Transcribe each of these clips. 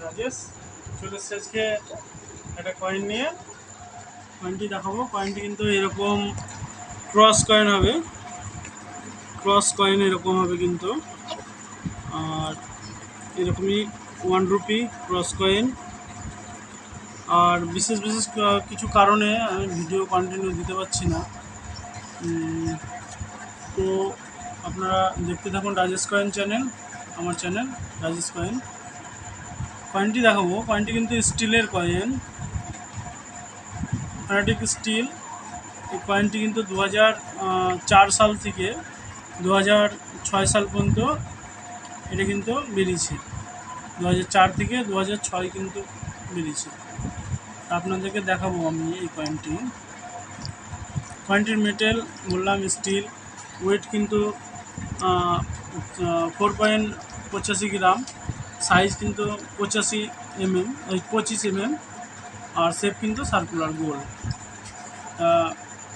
রাজেশ, চলে এসেছি আজকে একটা কয়েন নিয়ে। কয়েনটি দেখাবো। কয়েনটি কিন্তু এরকম ক্রস কয়েন হবে। ক্রস কয়েন এরকম হবে কিন্তু। আর এরকমই ওয়ান রুপি ক্রস কয়েন আর বিশেষ বিশেষ কিছু কারণে আমি ভিডিও কন্টিনিউ দিতে পারছি না। তো আপনারা দেখতে থাকুন রাজেশ কয়েন চ্যানেল আমার চ্যানেল রাজেশ কয়েন কয়েনটি দেখাবো। কয়েনটি কিন্তু স্টিলের কয়েন ফ্যানাটিক স্টিল এই কয়েনটি কিন্তু দু সাল থেকে দু সাল পর্যন্ত এটা কিন্তু বেরিয়েছে। দু থেকে দু কিন্তু বেরিয়েছে। আপনাদেরকে দেখাবো আমি এই কয়েনটি কয়েনটির মেটেল বললাম স্টিল ওয়েট কিন্তু ফোর পয়েন্ট পঁচাশি গ্রাম। সাইজ কিন্তু পঁচাশি এমএম ওই পঁচিশ এমএম, আর শেপ কিন্তু সার্কুলার গোল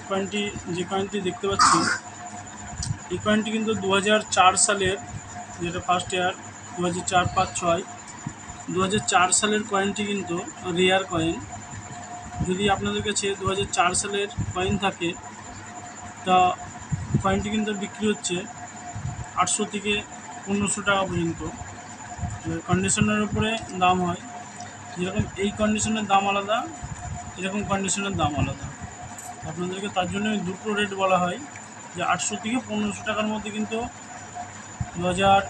কয়েনটি যে কয়েনটি দেখতে পাচ্ছি, এই কয়েনটি কিন্তু দু সালের, যেটা ফার্স্ট ইয়ার দু হাজার চার পাঁচ ছয় দু সালের কয়েনটি কিন্তু রেয়ার কয়েন যদি আপনাদের কাছে দু সালের কয়েন থাকে, তা কয়েনটি কিন্তু বিক্রি হচ্ছে আটশো থেকে পনেরোশো টাকা পর্যন্ত। কন্ডিশনের উপরে দাম হয়, যেরকম এই কন্ডিশনের দাম আলাদা, এরকম কন্ডিশনের দাম আলাদা। আপনাদেরকে তার জন্য দুটো রেট বলা হয়, যে আটশো থেকে পনেরোশো টাকার মধ্যে কিন্তু দু হাজার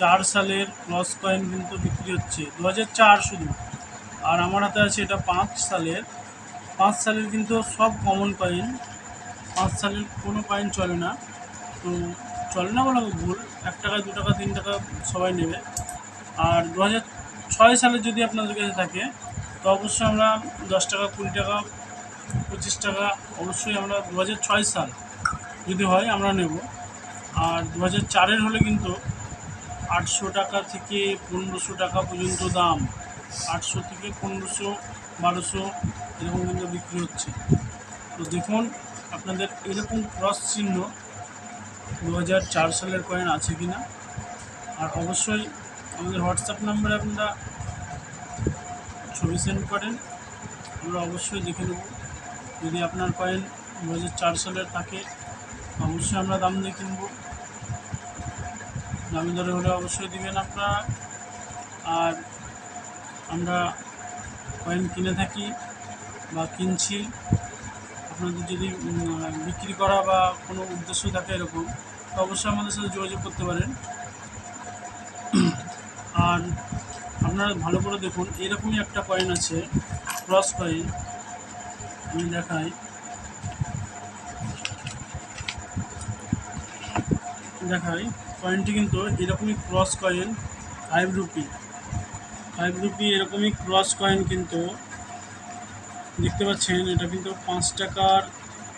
চার সালের লস কয়েন কিন্তু বিক্রি হচ্ছে দু হাজার চার শুধু। আর আমার হাতে আছে এটা পাঁচ সালের পাঁচ সালের কিন্তু সব কমন কয়েন পাঁচ সালের কোনো কয়েন চলে না। তো চলে না বলা ভুল, এক টাকা, দু টাকা, তিন টাকা সবাই নেবে। আর দু ছয় সালের যদি আপনাদের কাছে থাকে, তো অবশ্যই আমরা দশ টাকা, কুড়ি টাকা, পঁচিশ টাকা অবশ্যই আমরা দু ছয় সাল যদি হয় আমরা নেব। আর দু হাজার চারের হলে কিন্তু আটশো টাকা থেকে পনেরোশো টাকা পর্যন্ত দাম। আটশো থেকে পনেরোশো, বারোশো এরকম কিন্তু বিক্রি হচ্ছে। তো দেখুন, আপনাদের এরকম ক্রস চিহ্ন দু হাজার চার সালের কয়েন আছে কি না আর অবশ্যই আমাদের হোয়াটসঅ্যাপ নাম্বারে আপনারা ছবি সেন্ড করেন। আমরা অবশ্যই দেখে নেব। যদি আপনার কয়েন দু হাজার চার সালের থাকে, অবশ্যই আমরা দাম দিয়ে কিনবো। দামি দরে হলে অবশ্যই দিবেন আপনারা। আর আমরা কয়েন কিনে থাকি বা কিনছি, আপনাদের যদি বিক্রি করা বা কোনো উদ্দেশ্য থাকে এরকম, তো অবশ্যই আমাদের সাথে যোগাযোগ করতে পারেন। আর আপনারা ভালো করে দেখুন, এরকমই একটা কয়েন আছে ক্রস কয়েন আমি দেখাই। দেখাই কয়েনটি কিন্তু এরকমই cross coin five rupee five rupee এরকমই ক্রস কয়েন কিন্তু দেখতে পাচ্ছেন, এটা কিন্তু পাঁচ টাকার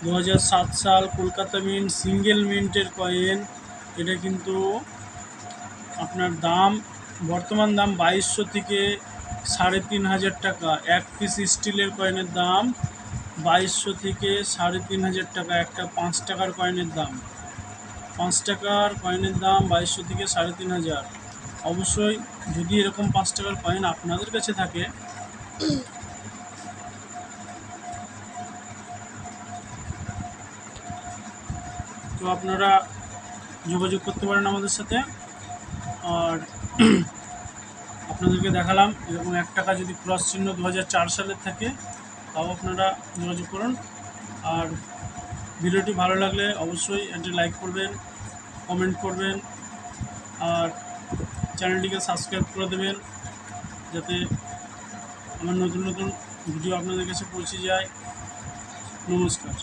দু হাজার সাত সাল কলকাতা মিন্ট সিঙ্গেল মিন্টের কয়েন এটা কিন্তু আপনার দাম বর্তমান দাম বাইশশো থেকে সাড়ে তিন হাজার টাকা। এক পিস স্টিলের কয়েনের দাম বাইশশো থেকে সাড়ে তিন হাজার টাকা। একটা পাঁচ টাকার কয়েনের দাম। পাঁচ টাকার কয়েনের দাম বাইশশো থেকে সাড়ে তিন হাজার। অবশ্যই যদি এরকম পাঁচ টাকার কয়েন আপনাদের কাছে থাকে, তো আপনারা যোগাযোগ করতে পারেন আমাদের সাথে। আর আপনাদেরকে দেখালাম, এরকম এক টাকা যদি ক্রস চিহ্ন দু সালের থাকে, তাও আপনারা যোগাযোগ করুন। আর ভিডিওটি ভালো লাগলে অবশ্যই একটি লাইক করবেন, কমেন্ট করবেন, আর চ্যানেলটিকে সাবস্ক্রাইব করে দেবেন, যাতে আমার নতুন নতুন ভিডিও আপনাদের কাছে পৌঁছে যায়। নমস্কার।